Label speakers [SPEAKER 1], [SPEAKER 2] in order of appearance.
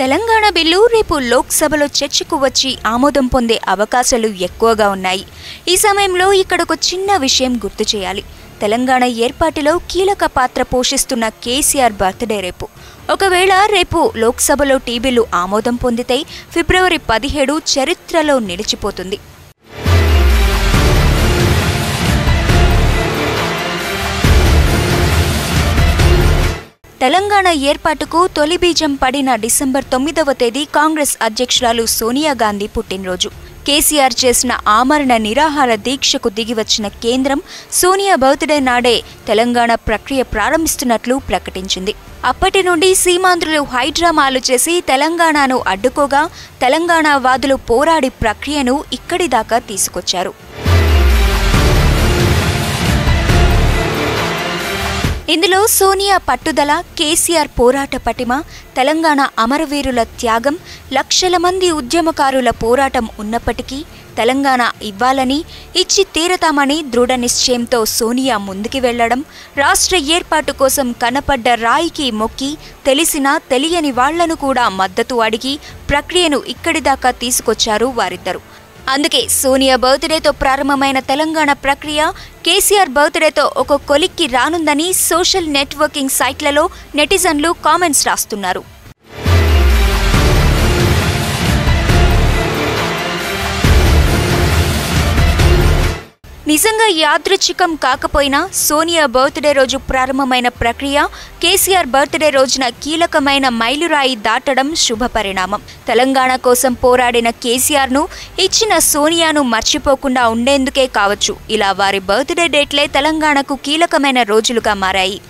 [SPEAKER 1] Telangana bill రేపు లోక్సభలో చర్చకు వచ్చి ఆమోదం పొందే అవకాశాలు ఎక్కువగా ఉన్నాయి. ఈ సమయంలో ఇక్కడ ఒక చిన్న విషయం గుర్తు చేయాలి. తెలంగాణ ఏర్పాటులో కీలక పాత్ర పోషిస్తున్న కేసీఆర్ బర్త్డే రేపు. ఒకవేళ రేపు లోక్సభలో టీ బిల్లు ఆమోదం పొందితే ఫిబ్రవరి పదిహేడు చరిత్రలో నిలిచిపోతుంది. తెలంగాణ ఏర్పాటుకు తొలి బీజం పడిన డిసెంబర్ తొమ్మిదవ తేదీ కాంగ్రెస్ అధ్యక్షురాలు సోనియా గాంధీ పుట్టినరోజు. కేసీఆర్ చేసిన ఆమరణ నిరాహార దీక్షకు దిగివచ్చిన కేంద్రం సోనియా బర్త్డే నాడే తెలంగాణ ప్రక్రియ ప్రారంభిస్తున్నట్లు ప్రకటించింది. అప్పటి నుండి సీమాంధ్రులు హైడ్రామాలు చేసి తెలంగాణను అడ్డుకోగా తెలంగాణ వాదులు పోరాడి ప్రక్రియను ఇక్కడి దాకా తీసుకొచ్చారు. ఇందులో సోనియా పట్టుదల కేసీఆర్ పోరాట పటిమ తెలంగాణ అమరవీరుల త్యాగం లక్షల మంది ఉద్యమకారుల పోరాటం ఉన్నప్పటికీ తెలంగాణ ఇవ్వాలని ఇచ్చి తీరతామని దృఢ నిశ్చయంతో సోనియా ముందుకు వెళ్ళడం రాష్ట్ర ఏర్పాటు కోసం కనపడ్డ రాయికి మొక్కి తెలిసినా తెలియని వాళ్ళను కూడా మద్దతు అడిగి ప్రక్రియను ఇక్కడి దాకా తీసుకొచ్చారు వారిద్దరు. అందుకే సోనియా బర్త్డేతో ప్రారంభమైన తెలంగాణ ప్రక్రియ కేసీఆర్ బర్త్డేతో ఒక కొలిక్కి రానుందని సోషల్ నెట్వర్కింగ్ సైట్లలో నెటిజన్లు కామెంట్స్ రాస్తున్నారు. నిజంగా యాదృచ్ఛికం కాకపోయినా సోనియా బర్త్డే రోజు ప్రారంభమైన ప్రక్రియ కేసీఆర్ బర్త్డే రోజున కీలకమైన మైలురాయి దాటడం శుభ పరిణామం. తెలంగాణ కోసం పోరాడిన కేసీఆర్ను ఇచ్చిన సోనియాను మర్చిపోకుండా ఉండేందుకే కావచ్చు. ఇలా వారి బర్త్డే డేట్లే తెలంగాణకు కీలకమైన రోజులుగా మారాయి.